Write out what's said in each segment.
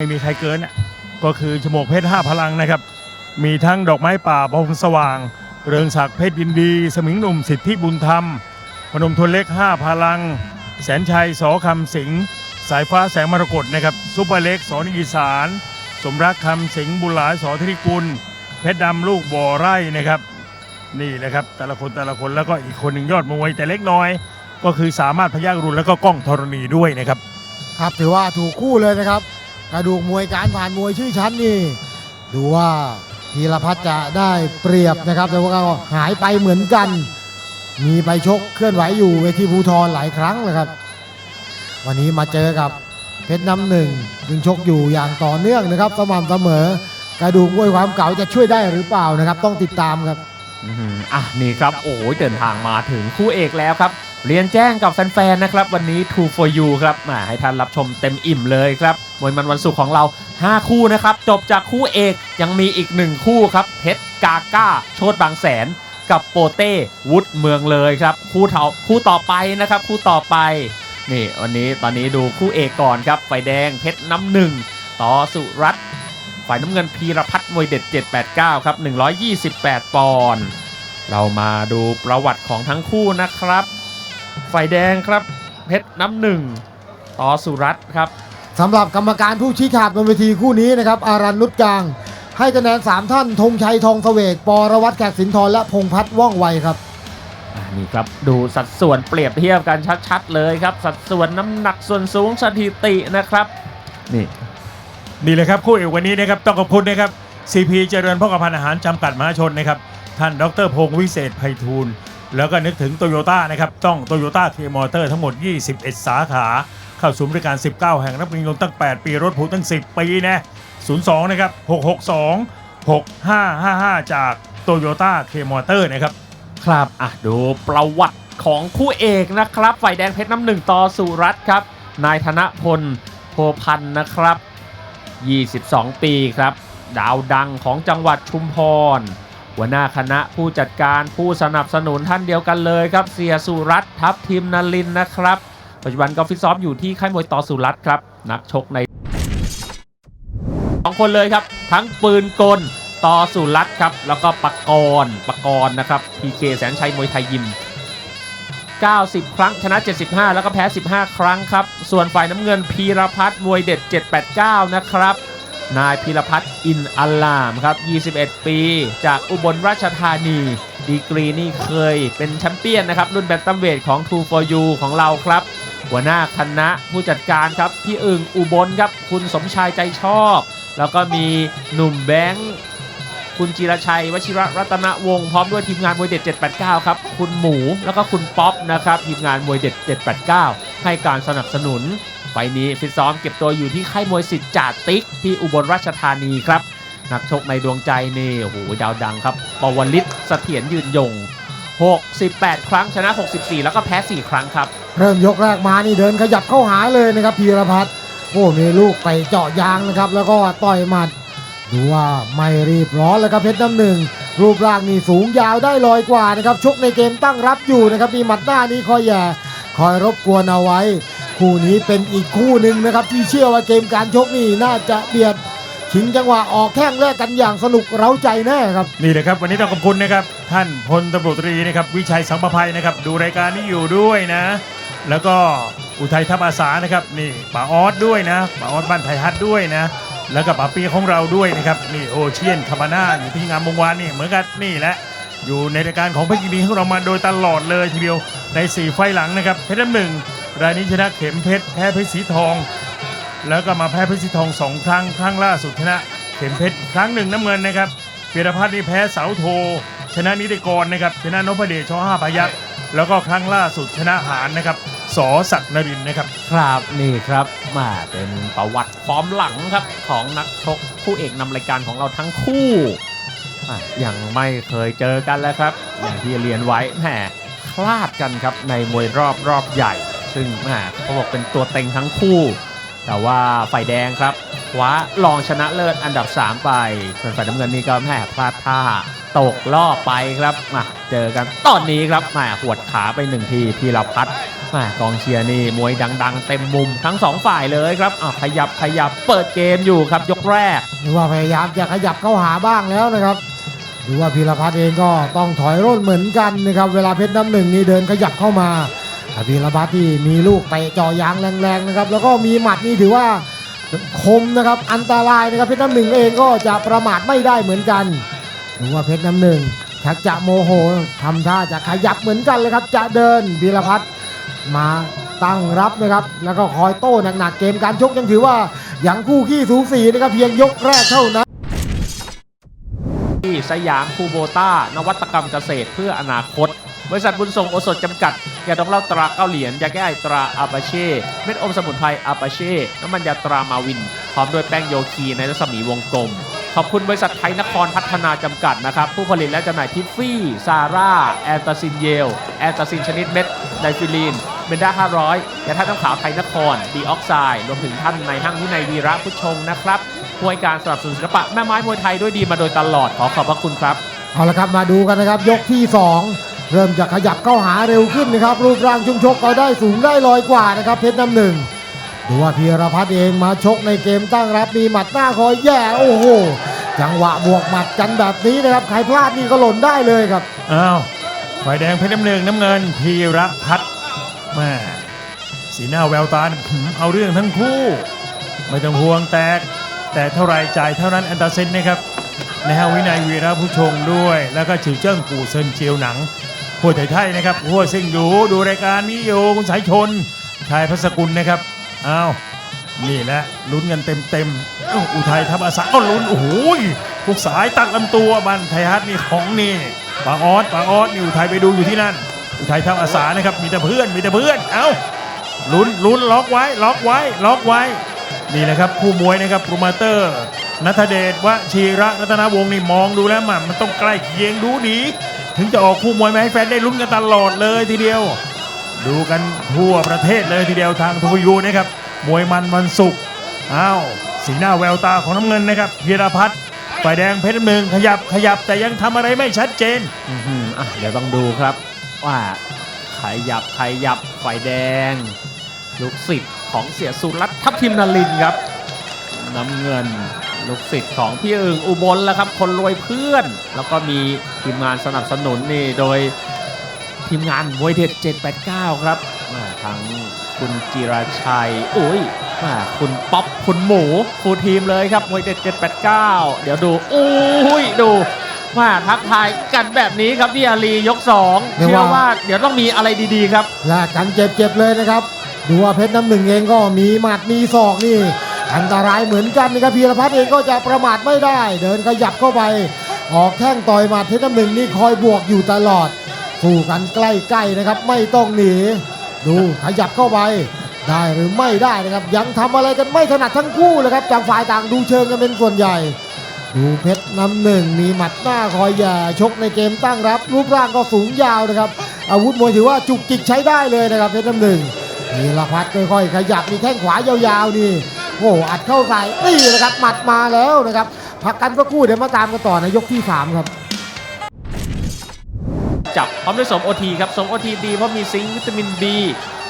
ไม่มีใครเกินอะก็คือฉมวกเพชรห้าพลังนะครับ มีทั้งดอกไม้ป่าพงสว่าง เรืองศักดิ์เพชรยินดี สมิงหนุ่มสิทธิบุญธรรม พนมทวนเล็กห้าพลัง แสนชัยสอคำสิง สายฟ้าแสงมรกตนะครับซุปเปอร์เล็กสอนอีสาน สมรักคำสิงบุญหลายสอธริกุล เพชรดำลูกบ่อไร่นะครับ นี่นะครับแต่ละคนแต่ละคนแล้วก็อีกคนหนึ่งยอดมวยแต่เล็กน้อย ก็คือสามารถพยักรุนแล้วก็กล้องธรณีด้วยนะครับ ครับถือว่าถูกคู่เลยนะครับ กระดูกมวยการผ่านมวยชื่อชั้นนี่ ดูว่าพีรพัฒน์จะได้เปรียบนะครับ แต่ว่าก็หายไปเหมือนกัน มีไปชกเคลื่อนไหวอยู่เวทีภูทรหลายครั้งนะครับ วันนี้มาเจอกับเพชรน้ำหนึ่งยิงชกอยู่อย่างต่อเนื่องนะครับสม่ำเสมอกระดูกมวยความเก่าจะช่วยได้หรือเปล่านะครับ ต้องติดตามครับอืมอะนี่ครับโอ้ยเดินทางมาถึงคู่เอกแล้วครับ เรียนแจ้งกับแฟนๆนะครับ วันนี้ True for You ครับมาให้ท่านรับชมเต็มอิ่มเลยครับมวยมันวันศุกร์ของเรา 5 คู่นะครับ จบจากคู่เอกยังมีอีก 1 คู่ครับเพชรกาก้า โชดบางแสน กับโปเต้วุฒเมืองเลยครับ คู่เท่าคู่ต่อไปนะครับ คู่ต่อไป นี่วันนี้ตอนนี้ดูคู่เอกก่อนครับไฟแดงเพชรน้ำหนึ่งต่อสุรัตน์ฝ่ายน้ำเงินพีรพัฒน์มวยเด็ด 789 ครับ 128 ปอนด์เรามาดูประวัติของทั้งคู่นะครับ ฝ่ายแดงครับ เพชรน้ำหนึ่งต่อสุรัตน์ครับสำหรับกรรมการผู้ชี้ขาดบนเวทีคู่นี้นะครับ อารันนุชกลาง ให้คะแนน 3 ท่านธงชัยทองเสวกปรวัตรแขกสินทรและพงษ์พัฒน์ว่องไวครับอ่านี่ครับดูสัดส่วนเปรียบเทียบกันชัดๆเลยครับ สัดส่วนน้ำหนักส่วนสูงสถิตินะครับนี่ นี่เลยครับคู่เอกวันนี้นะครับต้องขอบคุณนะครับ CP เจริญพ่อกับพันอาหารจำกัดมหาชนนะครับ ท่านดรพงศ์วิเศษไพฑูรย์ แล้วก็นึกถึงโตโยต้านะครับ ต้องโตโยต้าเคมอเตอร์ทั้งหมด 21 สาขา เข้าศูนย์บริการ 19 แห่งนับเป็นยนต์ตั้ง 8 ปี รถผูตั้ง 10 ปีนะ02 นะครับ 662 6555 จากโตโยต้าเคมอเตอร์นะครับ ครับอะดูประวัติของคู่เอกนะครับ ฝ่ายแดงเพชรน้ำหนึ่งต่อสุรัตน์ครับ นายธนพลโพพันธ์นะครับ 22 ปีครับ ดาวดังของจังหวัดชุมพร หัวหน้าคณะผู้จัดการผู้สนับสนุนท่านเดียวกันเลยครับ เสียสุรัตน์ทัพทีมนลินนะครับ ปัจจุบันก็ฟิตซ้อมอยู่ที่ค่ายมวยต่อสุรัตน์ครับนักชกในสองคนเลยครับ ทั้งปืนกลต่อสุรัตน์ครับ แล้วก็ปากรปากรนะครับพีเคแสนชัยมวยไทยยิม 90 ครั้งชนะ 75 แล้วก็แพ้ 15 ครั้งครับ ส่วนฝ่ายน้ำเงินพีรพัฒน์มวยเด็ด 789 นะครับ นายพีรพัฒน์อินอัลลามครับ 21 ปี จากอุบลราชธานี ดีกรีนี่เคยเป็นแชมเปี้ยนนะครับ รุ่นแบนตัมเวทของ True for You ของเราครับ หัวหน้าคณะผู้จัดการครับ พี่อึงอุบลครับ คุณสมชายใจชอบ แล้วก็มีหนุ่มแบงค์คุณจิรชัยวชิระรัตนวงศ์พร้อมด้วยทีมงานมวยเด็ด 789 ครับ คุณหมูแล้วก็คุณป๊อปนะครับ ทีมงานมวยเด็ด 789 ให้การสนับสนุน ฟนี้ฟิตซ้อมเก็บตัวอยู่ที่ค่ายมวยสิทธิ์จ่าติ๊กที่อุบลราชธานีครับ นักชกในดวงใจนี่โอ้โหดาวดังครับปวลิตเสถียรยืนยง 68 ครั้งชนะ 64 แล้วก็แพ้ 4 ครั้งครับ เริ่มยกแรกมานี่เดินขยับเข้าหาเลยนะครับพีรพัฒน์โอ้มีลูกไปเจาะยางนะครับ แล้วก็ต่อยหมัด ดูว่าไม่รีบร้อนแล้วครับเพชรน้ำหนึ่ง รูปร่างนี่สูงยาวได้ลอยกว่านะครับชกในเกมตั้งรับอยู่นะครับมีหมัดหน้านี้คอยแย่คอยรบกวนเอาไว้ คู่นี้เป็นอีกคู่หนึ่งนะครับ ที่เชื่อว่าเกมการชกนี่น่าจะเบียดชิงจังหวะออกแข้งแรกกันอย่างสนุกเร้าใจแน่ครับ นี่เลยครับ วันนี้ต้องขอบคุณนะครับ ท่านพลตำรวจตรีนะครับวิชัยสังประภัยนะครับ ดูรายการนี้อยู่ด้วยนะ แล้วก็อุทัยทัพอาสานะครับนี่ป๋าออสด้วยนะป๋าออสบ้านไทยฮัทด้วยนะ แล้วก็ป๋าปีของเราด้วยนะครับนี่โอเชียนคาบาน่าอยู่ที่งามวงวานนี่เหมือนกันนี่แหละอยู่ในรายการของเพชรยินดีของเรามาโดยตลอดเลยทีเดียวใน4ไฟหลังนะครับเพชรน้ำหนึ่ง รายนี้ชนะเข็มเพชรแพ้เพชรสีทอง แล้วก็มาแพ้เพชรสีทองสองครั้งครั้งล่าสุดชนะเข็มเพชรครั้งหนึ่งน้ำเงินนะครับเพียรพัฒน์นี่แพ้เสาโท ชนะนิติกรนะครับชนะนพเดชช่อห้าพยักแล้วก็ครั้งล่าสุดชนะหารนะครับสอศักดิ์นรินนะครับ ครับนี่ครับมาเป็นประวัติฟอร์มหลังครับของนักชกคู่เอกนำรายการของเราทั้งคู่อะยังไม่เคยเจอกันแล้วครับอย่างที่เรียนไว้แหมคลาดกันครับในมวยรอบรอบใหญ่ ซึ่งแหมเขาบอกเป็นตัวเต็งทั้งคู่ แต่ว่าฝ่ายแดงครับคว้ารองชนะเลิศอันดับ 3 ไป ส่วนฝ่ายน้ำเงินนี่ก็แหมพลาดท่าตกรอไปครับมาเจอกันตอนนี้ครับแหมหวดขาไปหนึ่งทีพีรพัฒน์แหม่กองเชียร์นี่มวยดัง ๆ เต็มมุมทั้งสองฝ่ายเลยครับอะขยับขยับเปิดเกมอยู่ครับยกแรกหรือว่าพยายามจะขยับเข้าหาบ้างแล้วนะครับหรือว่าพีรพัฒน์เองก็ต้องถอยร่นเหมือนกันนะครับเวลาเพชรน้ำหนึ่งนี่เดินขยับเข้ามา แต่พีรพัฒน์ที่มีลูกเตะจ่อยางแรงๆนะครับแล้วก็มีหมัดนี่ถือว่าคมนะครับอันตรายนะครับเพชรน้ำหนึ่งเองก็จะประมาทไม่ได้เหมือนกันหรือว่าเพชรน้ำหนึ่งชักจะโมโหทำท่าจะขยับเหมือนกันเลยครับ จะเดินพีรพัฒน์มาตั้งรับนะครับ แล้วก็คอยโต้หนักๆเกมการชกยังถือว่ายังคู่ขี้สูสีนะครับเพียงยกแรกเท่านั้นที่สยามคูโบต้านวัตกรรมเกษตรเพื่ออนาคต บริษัทบุญส่งโอสถจำกัดยาดองเหล้าตราเก้าเหรียญยาแก้ไอตราอาปาเช่เม็ดอมสมุนไพรอาปาเช่น้ำมันยาตรามาวินพร้อมด้วยแป้งโยคีในรัศมีวงกลม ขอบคุณบริษัทไทยนครพัฒนาจำกัดนะครับ ผู้ผลิตและจำหน่ายทิฟฟี่ ซาร่า แอนตาซินเยล แอนตาซินชนิดเม็ดไดฟิลีนเบนด้า500ยาท่าตุน้ำขาวไทยนคร ดีออกไซด์ รวมถึงท่านในห้างวินัยวีระพุชงนะครับผู้ให้การสนับสนุนศิลปะแม่ไม้มวยไทยด้วยดีมาโดยตลอดขอขอบพระคุณครับ เอาละครับมาดูกันนะครับ ยกที่ 2 เริ่มจะขยับเข้าหาเร็วขึ้นนะครับ รูปร่างชุมชกก็ได้สูงได้ลอยกว่านะครับเพชรน้ำหนึ่งดูว่าพีรพัฒน์เองมาชกในเกมตั้งรับมีหมัดหน้าคอยแย่โอ้โหจังหวะบวกหมัดกันแบบนี้นะครับใครพลาดนี่ก็หล่นได้เลยครับอ้าวฝ่ายแดงเพชรน้ำหนึ่งน้ำเงินพีรพัฒน์แม่สีหน้าแววตาเอาเรื่องทั้งคู่ ไม่ต้องห่วงแตก แต่เท่าไรจ่ายเท่านั้นอันตาเซนนะครับในห้าวินัยวีระผู้ชงด้วย แล้วก็ฉิวเจิ้งกู่เซินเจียวหนัง หัวไทยไทยนะครับหัวซิงดูดูรายการนี้อยู่คุณสายชน ชายพัสกุลนะครับอ้าวนี่แหละลุ้นกันเต็มเต็มอุทัยทัพอาสาก็ลุ้นโอ้โหทุกสายตักลำตัวบันไทยฮัทนี่ของนี่ปาออสปาออสนี่อุทัยไปดูอยู่ที่นั่น อุทัยทัพอาสานะครับมีแต่เพื่อนมีแต่เพื่อนเอ้าลุ้นลุ้นล็อกไว้ล็อกไว้ล็อกไว้นี่แหละครับคู่มวยนะครับโปรโมเตอร์นัทเดชวชีระรัตนวงศ์นี่มองดูแล้วมันมันต้องใกล้เคียงดูดี ถึงจะออกคู่มวยมาให้แฟนได้ลุ้นกันตลอดเลยทีเดียว ดูกันทั่วประเทศเลยทีเดียวทางทูยูนะครับมวยมันวันศุกร์อ้าวสีหน้าแววตาของน้ำเงินนะครับพีรพัฒน์ฝ่ายแดงเพชรน้ำหนึ่งขยับขยับแต่ยังทำอะไรไม่ชัดเจนอือหืออะเดี๋ยวต้องดูครับ ว่าขยับขยับไฟแดง ลูกศิษย์ของเสียสุรัตน์ทัพทิมนาลินครับ น้ำเงิน ลูกศิษย์ของพี่อึ่งอุบลแล้วครับ คนรวยเพื่อน แล้วก็มีทีมงานสนับสนุนนี่โดยทีมงานมวยเด็ด789 ครับอ่าทั้งคุณจิราชัยอุ้ยอ่าคุณป๊อปคุณหมูฟูลทีมเลยครับมวยเด็ด789 เดี๋ยวดูอุ้ยดูมาทักทายกันแบบนี้ครับพี่อาลียก2เรียกว่าเชื่อว่าเดี๋ยวต้องมีอะไรดีๆครับแลกกันเจ็บๆเลยนะครับ ดูว่าเพชรน้ำหนึ่งเองก็มีหมัดมีศอกนี่ อันตรายเหมือนกันนะครับพีรพัฒน์เองก็จะประมาทไม่ได้ เดินขยับเข้าไป ออกแข้งต่อยหมัดเพชรน้ำหนึ่งนี่คอยบวกอยู่ตลอดสู้กันใกล้ๆนะครับ ไม่ต้องหนี ดูขยับเข้าไป ได้หรือไม่ได้นะครับ ยังทำอะไรกันไม่ถนัดทั้งคู่เลยครับจากฝ่ายต่างดูเชิงกันเป็นส่วนใหญ่ ดูเพชรน้ำหนึ่งมีหมัดหน้าคอยแย่ชกในเกมตั้งรับ รูปร่างก็สูงยาวนะครับ อาวุธมวยถือว่าจุกจิกใช้ได้เลยนะครับเพชรน้ำหนึ่งพีรพัฒน์ค่อยๆ ขยับมีแข้งขวายาวๆนี่ โอ้โหอัดเข้าใส่นี่นะครับหมัดมาแล้วนะครับพักกันสักครู่เดี๋ยวมาตามกันต่อในยกที่ 3 ครับ จับพร้อมด้วยสมโอทีครับสมโอทีดีเพราะมีซิงค์วิตามิน B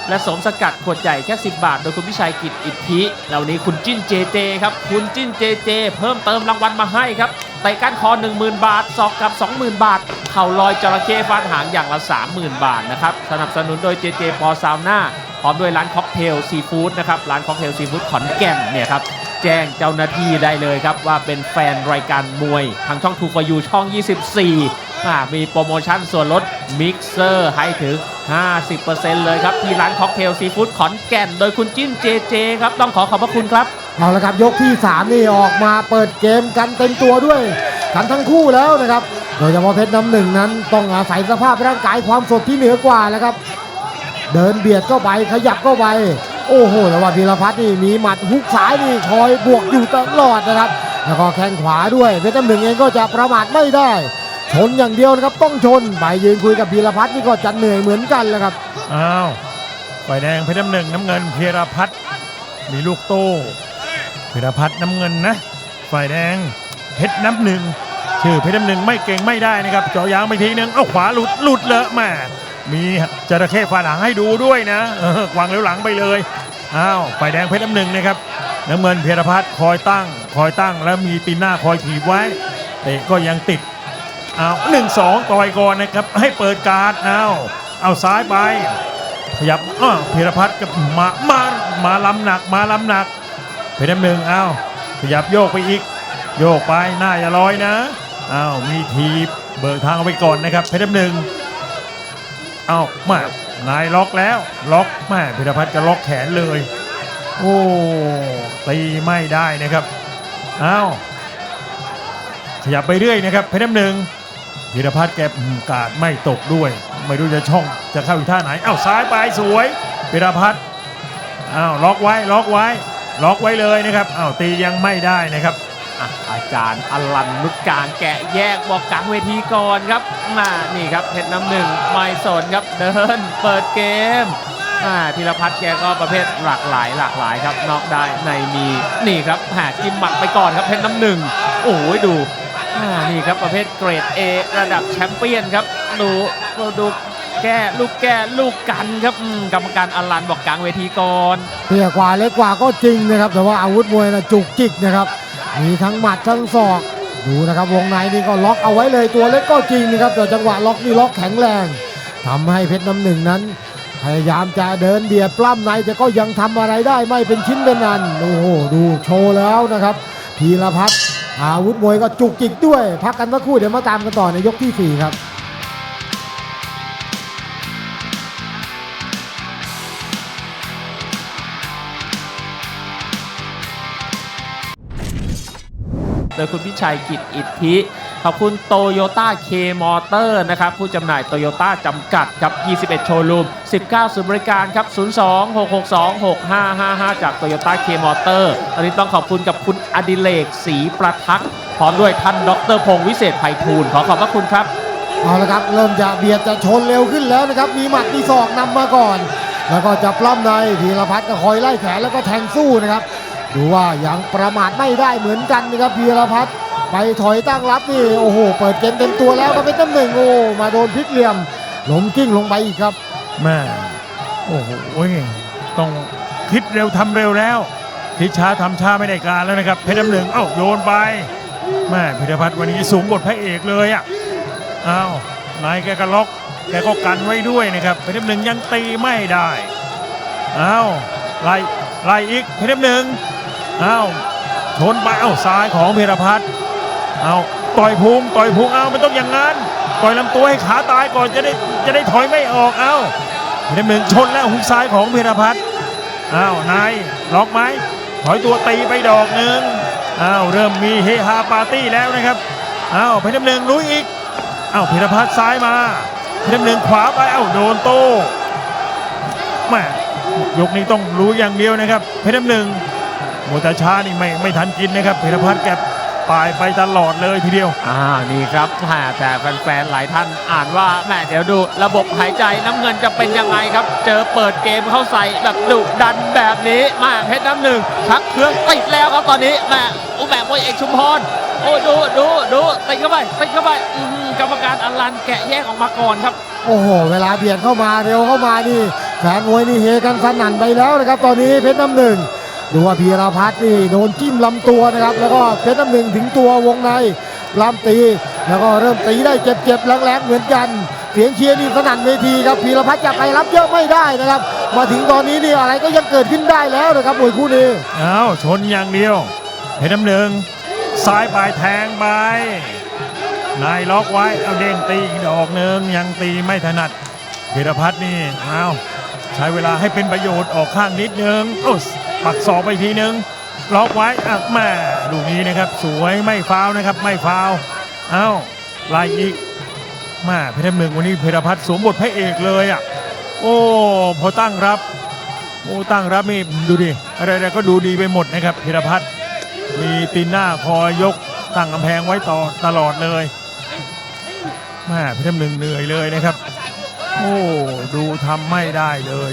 และสมสกัดขวดใหญ่แค่ 10 บาท โดยคุณพิชัยกิจอิทธิแล้ววันนี้คุณจิ้นเจเจครับ คุณจิ้นเจเจ เพิ่มเติมรางวัลมาให้ครับ ไต่ก้านคอ 10,000 บาทศอกกับ 20,000 บาท เข่าลอยจระเข้ฟาดหางอย่างละ 30,000 บาทนะครับสนับสนุนโดยเจเจพอซาวน่าพร้อมด้วยร้านค็อกเทลซีฟู้ดนะครับร้านค็อกเทลซีฟู้ดขอนแก่นเนี่ยครับแจ้งเจ้าหน้าที่ได้เลยครับว่าเป็นแฟนรายการมวยทางช่องทูฟอยูช่อง 24อ่ มีโปรโมชั่นส่วนลดมิกเซอร์ให้ถึง 50%เลยครับ ที่ร้านค็อกเทลซีฟู้ดขอนแก่น โดยคุณจิ้นเจเจครับ ต้องขอขอบพระคุณครับ เอาละครับ ยกที่ 3 นี่ออกมาเปิดเกมกันเต็มตัวด้วยกันทั้งคู่แล้วนะครับ โดยเฉพาะเพชรน้ำหนึ่งนั้นต้องอาศัยสภาพร่างกายความสดที่เหนือกว่าแล้วครับ เดินเบียดเข้าไปขยับเข้าไปโอ้โหแต่ว่าพีรพัฒน์นี่มีหมัดฮุกซ้ายนี่คอยบวกอยู่ตลอดนะครับ แล้วก็แข้งขวาด้วยเพชรน้ำหนึ่งเองก็จะประมาทไม่ได้ ชนอย่างเดียวนะครับต้องชนไปยืนคุยกับพีรพัฒน์นี่ก็จะเหนื่อยเหมือนกันแหละครับอ้าวฝ่ายแดงเพชรน้ำหนึ่งน้ำเงินพีรพัฒน์มีลูกโต้พีรพัฒน์น้ำเงินนะ ฝ่ายแดงเพชรน้ำหนึ่งชื่อเพชรน้ำหนึ่งไม่เก่งไม่ได้นะครับเจาะยางไปทีนึงเอาขวาหลุดหลุดเลอะแม่มีจระเข้ฝาหลังให้ดูด้วยนะออกวางเลี้ยวหลังไปเลยอ้าวฝ่ายแดงเพชรน้ำหนึ่งนะครับน้ำเงินเพีรพัฒน์คอยตั้ง คอยตั้งแล้วมีตีนหน้าคอยถีบไว้เตะก็ยังติด อ้าวหนึ่งสองต่อยก่อนนะครับ ให้เปิดการ์ดอ้าวเอาซ้ายไปขยับอ้าวพีรพัฒน์กับมามามาล้ำหนัก มาล้ำหนักเพชรน้ำหนึ่งอ้าวขยับโยกไปอีก โยกไปหน้าอย่าลอยนะอ้าวมีทีเบิกทางเอาไปก่อนนะครับเพชรน้ำหนึ่งเอามานายล็อกแล้วล็อกแม่พิรพัฒน์ก็ล็อกแขนเลย โอ้ตีไม่ได้นะครับเอาขยับไปเรื่อยนะครับเพชรน้ำหนึ่ง พิรพัฒน์แกอืมกาดไม่ตกด้วย ไม่รู้จะช่องจะเข้าอีกท่าไหน เอ้าซ้ายไปสวยพิรพัฒน์อ้าวล็อกไว้ล็อกไว้ ล็อกไว้เลยนะครับอ้าวตียังไม่ได้นะครับอาจารย์อลันนุชการแกะแยกบอกกลางเวทีก่อนครับมานี่ครับเพชรน้ำหนึ่งไม่สนครับเดินเปิดเกมอ่าพิรพัฒน์แกก็ประเภทหลากหลายหลากหลายครับนอกได้ในมีนี่ครับหาจิ้มหมัดไปก่อนครับเพชรน้ำหนึ่งโอ้ยดู นี่ครับประเภทเกรด A ระดับแชมเปี้ยนครับดูดูแก้ลูกแก้ลูกกันครับอืมกรรมการอลันบอกกลางเวทีก่อนเตี้ยกว่าเล็กกว่าก็จริงนะครับ แต่ว่าอาวุธมวยนะจุกจิกนะครับ มีทั้งหมัดทั้งศอกดูนะครับวงในนี่ก็ล็อกเอาไว้เลยตัวเล็กก็จริงนะครับแต่จังหวะล็อกนี่ล็อกแข็งแรงทำให้เพชรน้ำหนึ่งนั้น พยายามจะเดินเบียดปล้ำในแต่ก็ยังทำอะไรได้ไม่เป็นชิ้นเป็นอันโอ้โหดูโชว์แล้วนะครับพีรพัฒน์ อาวุธมวยก็จุกจิกด้วย พักกันสักครู่เดี๋ยวมาตามกันต่อในยกที่สี่ครับโดยคุณพิชัยกิจอิทธิ ขอบคุณโตโยต้าเคมอเตอร์นะครับผู้จำหน่ายโตโยต้าจำกัดครับ 21 โชว์รูม 19 ศูนย์บริการครับ 02-662-6555 จากโตโยต้าเคมอเตอร์ตอนนี้ต้องขอบคุณกับคุณอดิเลกศรีประทักษ์พร้อมด้วยท่านดรพงศ์วิเศษไพฑูรย์ขอขอบพระคุณครับ เอาละครับ เริ่มจะเบียดจะชนเร็วขึ้นแล้วนะครับ มีหมัดมีศอกนำมาก่อน แล้วก็จะปล้ำในพีรพัฒน์ก็คอยไล่แขนแล้วก็แทงสู้นะครับ ดูว่ายังประมาทไม่ได้เหมือนกันนะครับพีรพัฒน์ไปถอยตั้งรับนี่โอ้โห เปิดเกมเต็มตัวแล้วก็เป็นตั้งหนึ่งโอ้มาโดนพลิกเหลี่ยมล้มกิ้งลงไปอีกครับแม่โอ้โหต้องคิดเร็วทำเร็วแล้วคิดช้าทำช้าไม่ได้การแล้วนะครับเพชรน้ำหนึ่งเอ้าโยนไปแม่พิรพัฒน์วันนี้สูงบทพระเอกเลยอะอ้าวนายแกก็ล็อกแกก็กันไว้ด้วยนะครับเพชรน้ำหนึ่งยังตีไม่ได้อ้าวไล่ไล่อีกเพชรน้ำหนึ่ง อ้าวชนไปเอ้าซ้ายของพิรพัฒน์เอาต่อยพุงต่อยพุงเอามันต้องอย่างนั้นต่อยลำตัวให้ขาตายก่อนจะได้จะได้ถอยไม่ออกเอ้าเพรน้ำหนึ่งชนแล้วหุกซ้ายของเพรพัฒน์อ้าวนายล็อกไหมถอยตัวตีไปดอกหนึ่งอ้าวเริ่มมีเฮฮาปาร์ตี้แล้วนะครับอ้าวเพชรน้ำหนึ่งลุยอีกอ้าวเพรพัฒน์ซ้ายมาเพชรน้ำหนึ่งขวาไปอ้าวโดนโต้แม่ยกนี้ต้องรู้อย่างเดียวนะครับเพชรน้ำหนึ่ง โมตาช้านี่ไม่ไม่ทันกินนะครับเพรพัฒน์แกปลายไปตลอดเลยทีเดียว อ่า นี่ครับแหม่แต่แฟนๆ หลายท่านอ่านว่าแหม่เดี๋ยวดูระบบหายใจน้ำเงินจะเป็นยังไงครับ เจอเปิดเกมเข้าใส่แบบดุดันแบบนี้แมาเพชรน้ำหนึ่งชักเครื่องติดแล้วครับตอนนี้แหม่อุแบบมวยเอกชุมพรโอ้ดูดูดูติดเข้าไปติดเข้าไปอื้อหือกรรมการอลันแกะแยกออกมาก่อนครับ โอ้โห เวลาเบียดเข้ามาเร็วเข้ามานี่แฟนมวยนี่เฮกันสนั่นไปแล้วนะครับ ตอนนี้เพชรน้ำหนึ่ง ดูว่าพีรพัฒน์นี่โดนจิ้มลำตัวนะครับ แล้วก็เพชรน้ำหนึ่งถึงตัววงในลำตี แล้วก็เริ่มตีได้เจ็บๆแรงๆเหมือนกันเสียงเชียร์นี่สนั่นเวทีครับพีรพัฒน์จะไปรับเยอะไม่ได้นะครับ มาถึงตอนนี้นี่อะไรก็ยังเกิดขึ้นได้แล้วนะครับมวยคู่นี้อ้าวชนอย่างเดียวเพชรน้ำหนึ่งซ้ายปลายแทงไปนายล็อกไว้เอาเด้งตีอีกดอกหนึ่งยังตีไม่ถนัดธีรพัฒน์นี่อ้าวใช้เวลาให้เป็นประโยชน์ออกข้างนิดนึงโอ้ ปักศอกไปทีนึง ล็อกไว้อะแม่ลูกนี้นะครับ สวยไม่ฟาวนะครับ ไม่ฟาวเอ้าไล่อีกแม่เพชรน้ำหนึ่งวันนี้เพชรพัฒน์สวมบทพระเอกเลยอะโอ้พอตั้งรับโอ้ตั้งรับนี่ดูดิอะไรๆก็ดูดีไปหมดนะครับเพิรพัฒน์มีตีนหน้าคอยยกตั้งกำแพงไว้ต่อตลอดเลยแม่พี่ทำหนึ่งเหนื่อยเลยนะครับ โอ้ดูทำไม่ได้เลย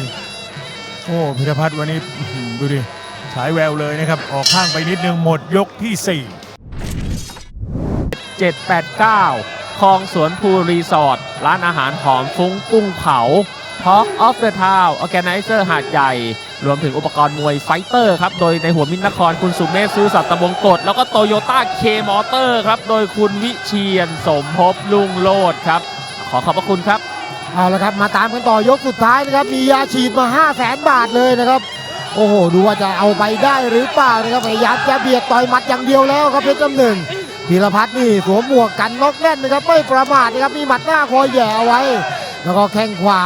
โอ้พิรพัฒน์วันนี้ดูดิฉายแววเลยนะครับ ออกข้างไปนิดนึงหมดยกที่ 4 789 คลองสวนภูรีสอร์ทร้านอาหารหอมฟุ้งกุ้งเผา Talk of the Town Organizer หาดใหญ่ รวมถึงอุปกรณ์มวยไฟเตอร์ครับ โดยในหัวมินนครคุณสุเมธซื้อสัตว์ตะบงกฎแล้วก็โตโยต้าเคมอเตอร์ครับ โดยคุณวิเชียนสมภพลุงโลดครับ ขอขอบพระคุณครับ เอาละครับมาตามกันต่อยกสุดท้ายนะครับ มียาฉีดมา 5 0 0แสนบาทเลยนะครับ โอ้โห ดูว่าจะเอาไปได้หรือเปล่านะครับพยายามจะเบียดต่อยหมัดอย่างเดียวแล้วครับเพชรน้ำหนึ่งพีรพัฒน์นี่สวมหมวกกันน็อกแน่นนะครับไม่ประมาทนะครับมีหมัดหน้าคอยแย่เอาไว้ แล้วก็แข้งขวา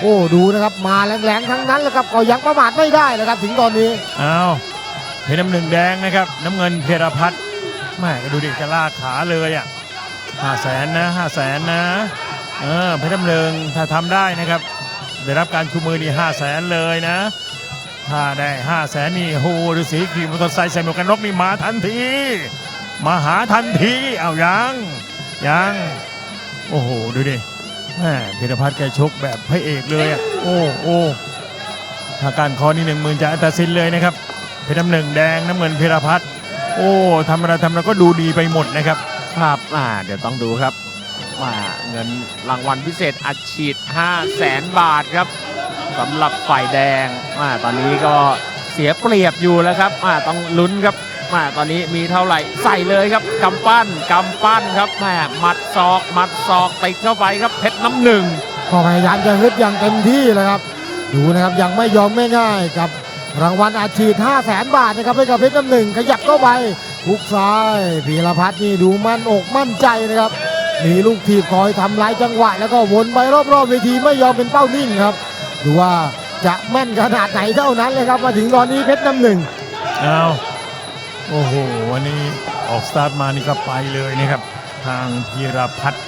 โอ้ดูนะครับมาแรงๆทั้งนั้นเลยครับก็ยังประมาทไม่ได้นะครับถึงตอนนี้เอาเพชรน้ำหนึ่งแดงนะครับน้ำเงินเพรพัฒน์แม่ก็ดูดิจะลากขาเลยอะห้าแสนนะห้าแสนนะ เออเพชรน้ำหนึ่งถ้าทำได้นะครับ ได้รับการชูมือนี่ห้าแสนเลยนะ ถ้าได้ห้าแสนนี่โหฤาษีขี่มอเตอร์ไซค์ใส่หมวกกันน็อกนี่มาทันที มาหาทันทีเอายังยังโอ้โหดูดิแม่เพรพัฒน์แกชกแบบพระเอกเลยอะโอ้โอ้ถ้าการคอนี่หนึ่งหมื่นจะอัตสินเลยนะครับเพชรน้ำหนึ่งแดงน้ำเงินเพรพัฒน์โอ้ทำอะไรทำอะไรก็ดูดีไปหมดนะครับ ครับอ่าเดี๋ยวต้องดูครับ ว่าเงินรางวัลพิเศษอัดฉีด 5 0 0แสนบาทครับสำหรับฝ่ายแดงอ่าตอนนี้ก็เสียเปรียบอยู่แล้วครับอ่าต้องลุ้นครับอ่าตอนนี้มีเท่าไหร่ใส่เลยครับกำปั้นกำปั้นครับแหมหมัดศอกหมัดศอกติดเข้าไปครับเพชรน้ำหนึ่งก็พยายามจะฮึดอย่างเต็มที่เลยครับ ดูนะครับยังไม่ยอมไม่ง่ายกับรางวัลอาชีพ5 0 0แสนบาทนะครับให้กับเพชรน้ำหนึ่งขยับเข้าไปทุกซ้ายพีรพัฒน์นี่ดูมั่นอกมั่นใจนะครับ มีลูกทีบคอยทำลายจังหวะ แล้วก็วนไปรอบๆเวทีไม่ยอมเป็นเป้านิ่งครับดูว่าจะแม่นขนาดไหนเท่านั้นเลยครับมาถึงตอนนี้เพชรน้ำหนึ่งเอาโอ้โหวันนี้ออกสตาร์ทมานี่ก็ไปเลยนะครับ ทางพีรพัฒน์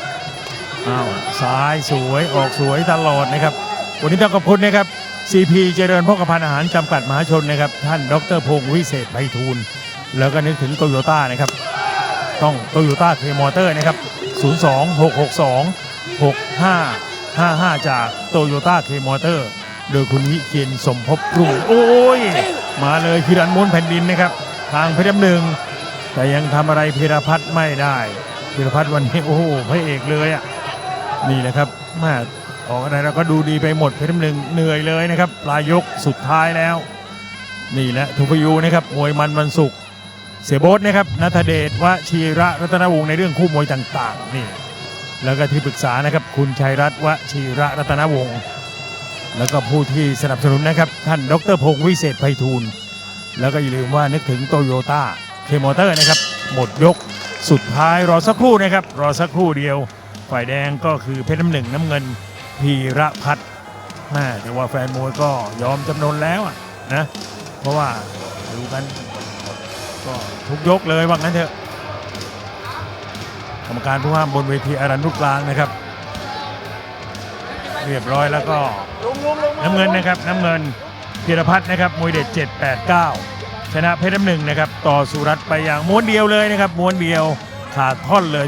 อ้าวซ้ายสวยออกสวยตลอดนะครับ วันนี้ต้องขอบคุณนะครับ CP เจริญพ่อกพันอาหารจำกัดมหาชนนะครับ ท่านดรพงศ์วิเศษไพฑูรย์แล้วก็นึกถึงโตโยต้านะครับ ต้องโตโยต้าเคมอเตอร์นะครับ 026626555 จากโตโยต้าเคมอเตอร์ โดยคุณวิเชียนสมภพรุ่งโอ้ย มาเลยพิรันม้วนแผ่นดินนะครับ ทางเพชรำหนึ่ง แต่ยังทำอะไรพิรพัฒน์ไม่ได้พิรพัฒน์วันนี้โอ้โหพระเอกเลยอะนี่แหละครับมาออกอะไรเราก็ดูดีไปหมดเพชรน้ำหนึ่งเหนื่อยเลยนะครับปลายยกสุดท้ายแล้ว นี่แหละทุพยูนะครับมวยมันวันศุกร์ เสียโบ๊ทนะครับนัทเดชวชีระรัตนวงศ์ในเรื่องคู่มวยต่างๆนี่แล้วก็ที่ปรึกษานะครับคุณชัยรัตน์วชีระรัตนวงศ์แล้วก็ผู้ที่สนับสนุนนะครับ ท่านดรพงศ์วิเศษไพฑูรย์แล้วก็อย่าลืมว่านึกถึงโตโยต้าเคมอเตอร์นะครับ หมดยกสุดท้ายรอสักครู่นะครับ รอสักครู่เดียว ฝ่ายแดงก็คือเพชรน้ำหนึ่งน้ำเงินพีระพัฒน์แม่แต่ว่าแฟนมวยก็ยอมจำนนแล้วนะ เพราะว่าดูกัน ก็ทุกยกเลยว่างั้นเถอะกรรมการผู้ห้ามบนเวทีอารันทุกกลางนะครับ เรียบร้อยแล้วก็น้ำเงินนะครับน้ำเงินพีรพัฒน์นะครับมวยเด็ด 789 ชนะเพชรน้ำหนึ่งนะครับ ต่อสุรัตไปอย่างม้วนเดียวเลยนะครับ ม้วนเดียวขาดท่อนเลย